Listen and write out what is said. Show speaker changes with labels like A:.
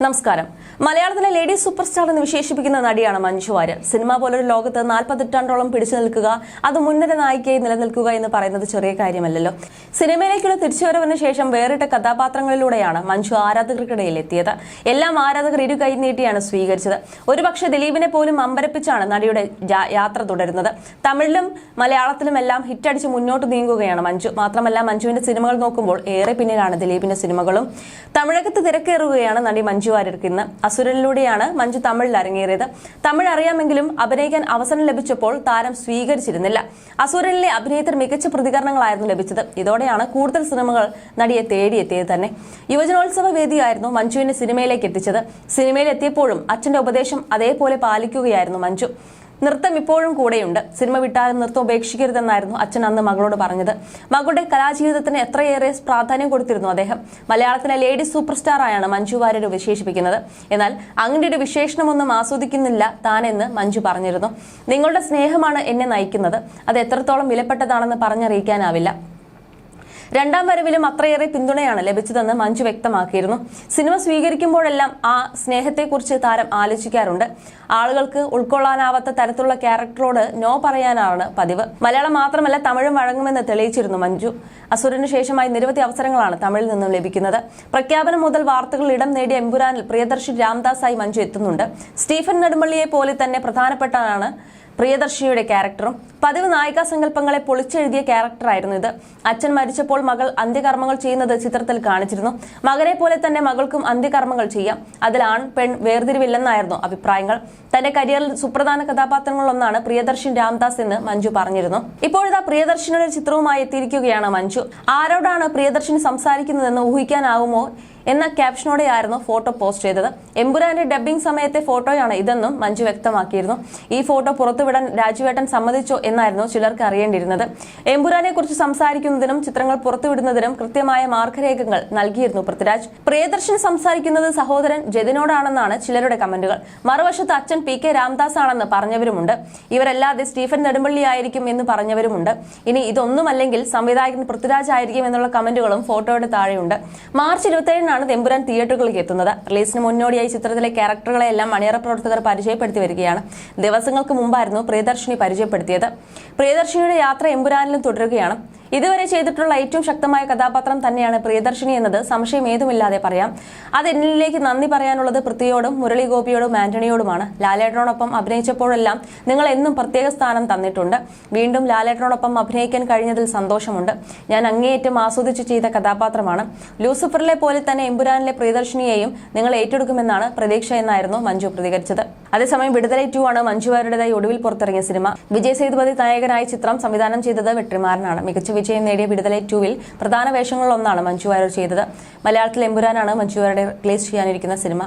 A: നമസ്കാരം. മലയാളത്തിലെ lady super star എന്ന് വിശേഷിപ്പിക്കുന്ന നടിയാണ് മഞ്ജു വാര്യർ. സിനിമ പോലൊരു ലോകത്ത് നാൽപ്പത്തെട്ടാണ്ടോളം പിടിച്ചു നിൽക്കുക അത് മുൻനിര നായികയായി നിലനിൽക്കുക എന്ന് പറയുന്നത് ചെറിയ കാര്യമല്ലല്ലോ. സിനിമയിലേക്കുള്ള തിരിച്ചുവരവിന് ശേഷം വേറിട്ട കഥാപാത്രങ്ങളിലൂടെയാണ് മഞ്ജു ആരാധകർക്കിടയിൽ എത്തിയത് എല്ലാം ആരാധകർ ഇരു കൈ നീട്ടിയാണ് സ്വീകരിച്ചത്. ഒരുപക്ഷെ ദിലീപിനെ പോലും അമ്പരപ്പിച്ചാണ് നടിയുടെ യാത്ര തുടരുന്നത്. തമിഴിലും മലയാളത്തിലും എല്ലാം ഹിറ്റടിച്ച് മുന്നോട്ട് നീങ്ങുകയാണ് മഞ്ജു. മാത്രമല്ല മഞ്ജുവിന്റെ സിനിമകൾ നോക്കുമ്പോൾ ഏറെ പിന്നിലാണ് ദിലീപിന്റെ സിനിമകളും. തമിഴകത്ത് തിരക്കേറുകയാണ് നടി മഞ്ജു വാര്യർക്ക് ഇന്ന്. അസുരനിലൂടെയാണ് മഞ്ജു തമിഴിൽ അരങ്ങേറിയത്. തമിഴ് അറിയാമെങ്കിലും അഭിനയിക്കാൻ അവസരം ലഭിച്ചപ്പോൾ താരം സ്വീകരിച്ചിരുന്നില്ല. അസുരനിലെ അഭിനയത്തിൽ മികച്ച പ്രതികരണങ്ങളായിരുന്നു ലഭിച്ചത്. ഇതോടെയാണ് കൂടുതൽ സിനിമകൾ നടിയെ തേടിയെത്തിയത് തന്നെ. യുവജനോത്സവ വേദിയായിരുന്നു മഞ്ജുവിനെ സിനിമയിലേക്ക് എത്തിച്ചത്. സിനിമയിൽ എത്തിയപ്പോഴും അച്ഛന്റെ ഉപദേശം അതേപോലെ പാലിക്കുകയായിരുന്നു മഞ്ജു. നൃത്തം ഇപ്പോഴും കൂടെയുണ്ട്. സിനിമ വിട്ടാലും നൃത്തം ഉപേക്ഷിക്കരുതെന്നായിരുന്നു അച്ഛൻ അന്ന് മകളോട് പറഞ്ഞത്. മകളുടെ കലാജീവിതത്തിന് എത്രയേറെ പ്രാധാന്യം കൊടുത്തിരുന്നു അദ്ദേഹം. മലയാളത്തിലെ ലേഡി സൂപ്പർ സ്റ്റാറായാണ് മഞ്ജു വാര്യർ വിശേഷിപ്പിക്കുന്നത്. എന്നാൽ അങ്ങനെ ഒരു വിശേഷണമൊന്നും ആസ്വദിക്കുന്നില്ല താനെന്ന് മഞ്ജു പറഞ്ഞിരുന്നു. നിങ്ങളുടെ സ്നേഹമാണ് എന്നെ നയിക്കുന്നത്. അത് എത്രത്തോളം വിലപ്പെട്ടതാണെന്ന് പറഞ്ഞറിയിക്കാനാവില്ല. രണ്ടാം വരവിലും അത്രയേറെ പിന്തുണയാണ് ലഭിച്ചതെന്ന് മഞ്ജു വ്യക്തമാക്കിയിരുന്നു. സിനിമ സ്വീകരിക്കുമ്പോഴെല്ലാം ആ സ്നേഹത്തെക്കുറിച്ച് താരം ആലോചിക്കാറുണ്ട്. ആളുകൾക്ക് ഉൾക്കൊള്ളാനാവാത്ത തരത്തിലുള്ള ക്യാരക്ടറോട് നോ പറയാനാണ് പതിവ്. മലയാളം മാത്രമല്ല തമിഴും വഴങ്ങുമെന്ന് തെളിയിച്ചിരുന്നു മഞ്ജു. അസുരന് ശേഷമായി നിരവധി അവസരങ്ങളാണ് തമിഴിൽ നിന്നും ലഭിക്കുന്നത്. പ്രഖ്യാപനം മുതൽ വാർത്തകൾ ഇടം നേടിയ എമ്പുരാനിൽ പ്രിയദർശി രാംദാസായി മഞ്ജു എത്തുന്നുണ്ട്. സ്റ്റീഫൻ നെടുമ്പള്ളിയെ പോലെ തന്നെ പ്രധാനപ്പെട്ടതാണ് പ്രിയദർശിനിയുടെ ക്യാരക്ടറും പതിവ് നായികാ സങ്കല്പങ്ങളെ പൊളിച്ചെഴുതിയ ക്യാരക്ടറായിരുന്നു ഇത്. അച്ഛൻ മരിച്ചപ്പോൾ മകൾ അന്ത്യകർമ്മങ്ങൾ ചെയ്യുന്നത് ചിത്രത്തിൽ കാണിച്ചിരുന്നു. മകനെ പോലെ തന്നെ മകൾക്കും അന്ത്യകർമ്മങ്ങൾ ചെയ്യാം. അതിൽ ആൺ പെൺ വേർതിരിവില്ലെന്നായിരുന്നു അഭിപ്രായങ്ങൾ. തന്റെ കരിയറിൽ സുപ്രധാന കഥാപാത്രങ്ങളൊന്നാണ് പ്രിയദർശൻ രാംദാസ് എന്ന് മഞ്ജു പറഞ്ഞിരുന്നു. ഇപ്പോഴിതാ പ്രിയദർശിനിയുടെ ചിത്രവുമായി എത്തിയിരിക്കുകയാണ് മഞ്ജു. ആരോടാണ് പ്രിയദർശൻ സംസാരിക്കുന്നതെന്ന് ഊഹിക്കാനാവുമോ? എന്ന ക്യാപ്ഷനോടെയായിരുന്നു ഫോട്ടോ പോസ്റ്റ് ചെയ്തത്. എമ്പുരാന്റെ ഡബ്ബിംഗ് സമയത്തെ ഫോട്ടോയാണ് ഇതെന്നും മഞ്ജു വ്യക്തമാക്കിയിരുന്നു. ഈ ഫോട്ടോ പുറത്തുവിടാൻ രാജുവേട്ടൻ സമ്മതിച്ചോ എന്നായിരുന്നു ചിലർക്ക് അറിയേണ്ടിയിരുന്നത്. എമ്പുരാനെ കുറിച്ച് സംസാരിക്കുന്നതിനും ചിത്രങ്ങൾ പുറത്തുവിടുന്നതിനും കൃത്യമായ മാർഗരേഖകൾ നൽകിയിരുന്നു പൃഥ്വിരാജ്. പ്രിയദർശൻ സംസാരിക്കുന്നത് സഹോദരൻ ജതിനോടാണെന്നാണ് ചിലരുടെ കമന്റുകൾ. മറുവശത്ത് അച്ഛൻ പി കെ രാംദാസ് ആണെന്ന് പറഞ്ഞവരുമുണ്ട്. ഇവരല്ലാതെ സ്റ്റീഫൻ നെടുമ്പള്ളി ആയിരിക്കും എന്ന് പറഞ്ഞവരുമുണ്ട്. ഇനി ഇതൊന്നുമല്ലെങ്കിൽ സംവിധായകൻ പൃഥ്വിരാജ് ആയിരിക്കും എന്നുള്ള കമന്റുകളും ഫോട്ടോയുടെ താഴെയുണ്ട്. മാർച്ച് ഇരുപത്തിയേഴിനാണ് തെമ്പുരാൻ തിയേറ്ററുകളിലേക്ക് എത്തുന്നത്. റിലീസിന് മുന്നോടിയായി ചിത്രത്തിലെ ക്യാരക്ടറുകളെ എല്ലാം മണിയറ പ്രവർത്തകർ പരിചയപ്പെടുത്തി വരികയാണ് ദിവസങ്ങൾക്ക് മുമ്പായിരുന്നു പ്രിയദർശിനി പരിചയപ്പെടുത്തിയത്. പ്രിയദർശിനിയുടെ യാത്ര എമ്പുരാനിലും തുടരുകയാണ്. ഇതുവരെ ചെയ്തിട്ടുള്ള ഏറ്റവും ശക്തമായ കഥാപാത്രം തന്നെയാണ് പ്രിയദർശിനി എന്നത്. സംശയം ഏതുമില്ലാതെ പറയാം. അത് എന്നിലേക്ക് നന്ദി പറയാനുള്ളത് പൃഥ്വിയോടും മുരളി ഗോപിയോടും ആന്റണിയോടുമാണ്. ലാലേട്ടനോടൊപ്പം അഭിനയിച്ചപ്പോഴെല്ലാം നിങ്ങൾ എന്നും പ്രത്യേക സ്ഥാനം തന്നിട്ടുണ്ട്. വീണ്ടും ലാലേട്ടനോടൊപ്പം അഭിനയിക്കാൻ കഴിഞ്ഞതിൽ സന്തോഷമുണ്ട്. ഞാൻ അങ്ങേയറ്റം ആസ്വദിച്ച് ചെയ്ത കഥാപാത്രമാണ്. ലൂസിഫറിലെ പോലെ തന്നെ എമ്പുരാനിലെ പ്രിയദർശിനിയെയും നിങ്ങൾ ഏറ്റെടുക്കുമെന്നാണ് പ്രതീക്ഷ എന്നായിരുന്നു മഞ്ജു പ്രതികരിച്ചത്. അതേസമയം വിടുതലൈ ടു ആണ് മഞ്ജുവാരുടേതായി ഒടുവിൽ പുറത്തിറങ്ങിയ സിനിമ. വിജയ് സേതുപതി നായകനായ ചിത്രം സംവിധാനം ചെയ്തത് വെട്ടിമാരനാണ് മികച്ച വിജയം നേടിയ വിടുതലൈ ടൂവിൽ പ്രധാന വേഷങ്ങളിലൊന്നാണ് മഞ്ജു വാര്യർ ചെയ്തത്. മലയാളത്തിൽ എമ്പുരാനാണ് മഞ്ജു വാര്യരുടെ റിലീസ് ചെയ്യാനിരിക്കുന്ന സിനിമ.